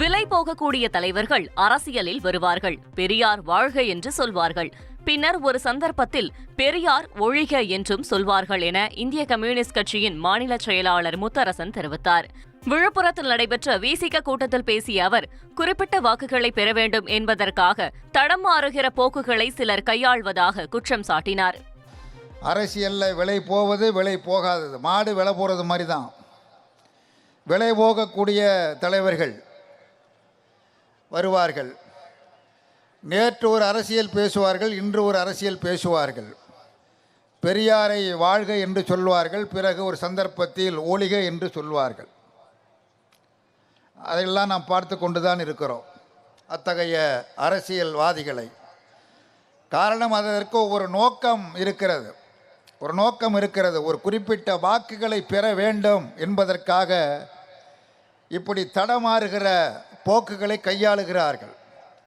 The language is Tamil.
விலை போகக்கூடிய தலைவர்கள் அரசியலில் வருவார்கள். பெரியார் வாழ்க என்று சொல்வார்கள். பின்னர் ஒரு சந்தர்ப்பத்தில் பெரியார் ஒழிக என்றும் சொல்வார்கள் என இந்திய கம்யூனிஸ்ட் கட்சியின் மாநில செயலாளர் முத்தரசன் தெரிவித்தார். விழுப்புரத்தில் நடைபெற்ற விசிக கூட்டத்தில் பேசிய அவர் குறிப்பிட்ட வாக்குகளை பெற வேண்டும் என்பதற்காக தடம் மாறுகிற போக்குகளை சிலர் கையாள்வதாக குற்றம் சாட்டினார். அரசியலில் விலை போவது விலை போகாதது. மாடு விலை போகிறது மாதிரி தான் விலை போகக்கூடிய தலைவர்கள் வருவார்கள். நேற்று ஒரு அரசியல் பேசுவார்கள் இன்று ஒரு அரசியல் பேசுவார்கள். பெரியாரை வாழ்க என்று சொல்வார்கள் பிறகு ஒரு சந்தர்ப்பத்தில் ஒளிக என்று சொல்வார்கள். அதையெல்லாம் நாம் பார்த்து கொண்டு தான் இருக்கிறோம் அத்தகைய அரசியல்வாதிகளை. காரணம் அதற்கு ஒரு நோக்கம் இருக்கிறது. ஒரு நோக்கம் இருக்கிறது ஒரு குறிப்பிட்ட வாக்குகளை பெற வேண்டும் என்பதற்காக இப்படி தடமாறுகிற போக்குகளை கையாளுகிறார்கள்.